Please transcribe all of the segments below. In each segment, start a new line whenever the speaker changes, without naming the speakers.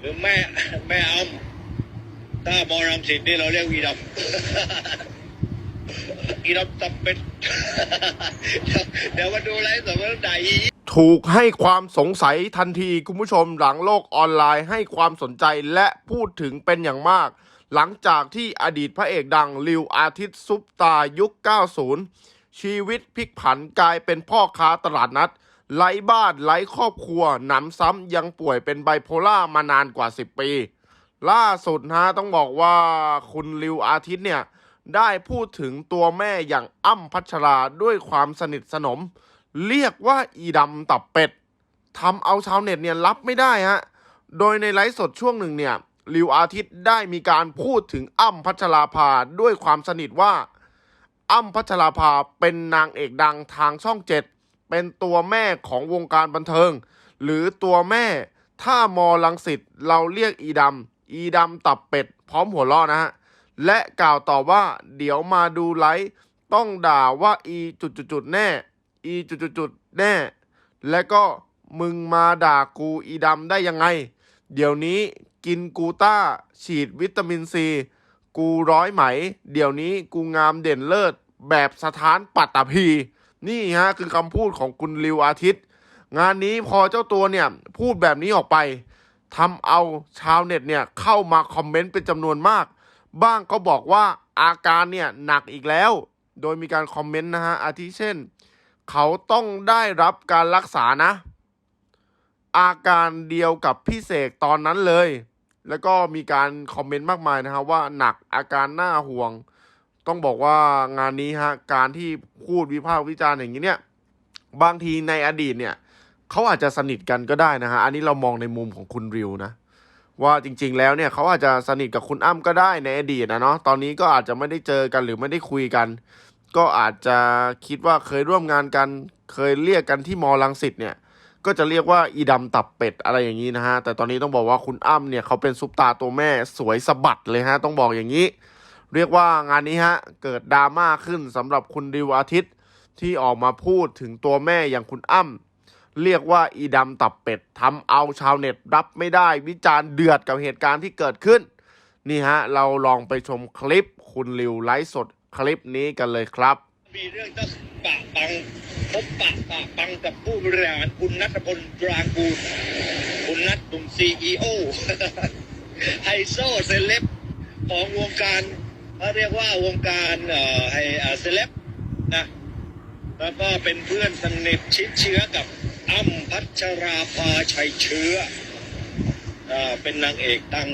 หรือแม่แม่อ้ำถ้ามอรังสิตนี่เราเรียกอีดำอีดำตับเป็ดเดี๋ยวมาดูไลฟ์สดว่าด่าอี
ถูกให้ความสงสัยทันทีคุณผู้ชมหลังโลกออนไลน์ให้ความสนใจและพูดถึงเป็นอย่างมาก หลังจากที่อดีตพระเอกดังลิวอาทิตย์ซุปตายุค 90 ชีวิตพลิกผันกลายเป็นพ่อค้าตลาดนัด ไร้บ้านไร้ครอบครัว หนำซ้ำยังป่วยเป็นไบโพล่ามานานกว่า 10 ปี ล่าสุดนะต้องบอกว่าคุณลิวอาทิตย์เนี่ย ได้พูดถึงตัวแม่อย่างอ้ำพัชราด้วยความสนิทสนม เรียกว่าอีดำตับเป็ดทำเอาชาวเน็ตเนี่ยรับไม่ได้ฮะ โดยในไลฟ์สดช่วงหนึ่งเนี่ยลิวอาทิตย์ได้มีการพูดถึงอ้ำพัชราภาด้วยความสนิทว่าอ้ำพัชราภาเป็นนางเอกดังทางช่องเจ็ด เป็นตัวแม่ของวงการบันเทิง หรือตัวแม่ถ้ามอลังสิตเราเรียกอีดำอีดำตับเป็ด พร้อมหัวล้อนะฮะ และกล่าวต่อว่าเดี๋ยวมาดูไลฟ์ต้องด่าว่าอีจุดๆๆแน่ อีจุดๆๆแน่ และก็มึงมาด่ากูอีดำได้ยังไง เดี๋ยวนี้กินกูต้า ฉีดวิตามินซี กูร้อยไหม เดี๋ยวนี้กูงามเด่นเลิศ แบบสถานปัตตภี นี่ฮะคือคำพูดของคุณลิวอาทิตย์ งานนี้พอเจ้าตัวเนี่ยพูดแบบนี้ออกไปทำเอาชาวเน็ตเนี่ยเข้ามาคอมเมนต์เป็นจำนวนมาก บ้างก็บอกว่าอาการเนี่ยหนักอีกแล้ว โดยมีการคอมเมนต์นะฮะอาทิเช่น เขาต้องได้รับการรักษานะ อาการเดียวกับพี่เสกตอนนั้นเลย แล้วก็มีการคอมเมนต์มากมายนะครับว่าหนักอาการน่าห่วง ต้องบอกว่างานนี้ฮะการที่พูดวิพากษ์วิจารณ์อย่างนี้เนี่ยบางทีในอดีตเนี่ยเขาอาจจะสนิทกันก็ได้นะฮะอันนี้เรามองในมุมของคุณริวนะว่าจริง ๆ แล้วเนี่ยเขาอาจจะสนิทกับคุณอ้ำก็ได้ในอดีตนะเนาะตอนนี้ก็อาจจะไม่ได้เจอกันหรือไม่ได้คุยกัน ก็อาจจะคิดว่าเคยร่วมงานกัน เคยเรียกกันที่มอลังสิตเนี่ย ก็จะเรียกว่าอีดำตับเป็ดอะไรอย่างนี้นะฮะแต่ตอนนี้ต้องบอกว่าคุณอ้ำเนี่ยเขาเป็นซุปตาตัวแม่สวยสะบัดเลยฮะต้องบอกอย่างนี้ เรียกว่างานนี้ฮะ เกิดดราม่าขึ้นสำหรับคุณดิวอาทิตย์ ที่ออกมาพูดถึงตัวแม่อย่างคุณอ้ำเรียกว่าอีดำตับเป็ดทำเอาชาวเน็ตรับไม่ได้ วิจารณ์เดือดกับเหตุการณ์ที่เกิดขึ้น นี่ฮะ เราลองไปชมคลิปคุณริวไลฟ์สดคลิปนี้กันเลยครับ
มีเรื่องต้องปะปังพบปะปะปังกับผู้บริหารคุณนัทพลตรากูลคุณนัทตุ่มซีอีโอไฮโซเซเลบของวงการ เขาเรียกว่าวงการไฮเอ่อเซเลบนะแล้วก็เป็นเพื่อนสนิทชิดเชื้อกับอ้ำพัชราภาชัยเชื้ออเป็นนางเอกดัง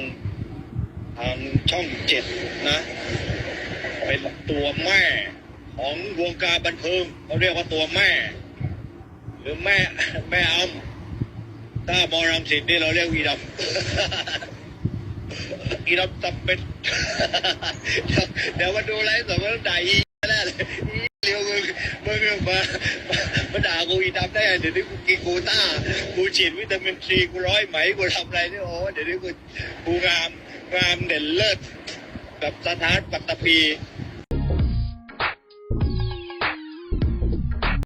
ทางช่องเจ็ดนะ เป็นตัวแม่ของวงการบันเทิงเขาเรียกว่าตัวแม่ หรือแม่แม่อ้ำถ้ามอรังสิตนี่เราเรียกอีดำ อีดำตับเป็ดเดี๋ยวมาดูไลฟ์สดว่าด่าอีแน่เลยอีเร็วมึงมึงมามาด่ากูอีดำได้เดี๋ยวนี้กูกินกูต้ากูฉีดวิตามินซีกูร้อยไหมกูทำอะไรเนี่ยโอ้เดี๋ยวนี้กูกูงามงามเด่นเลิศกับสถานปัตตภี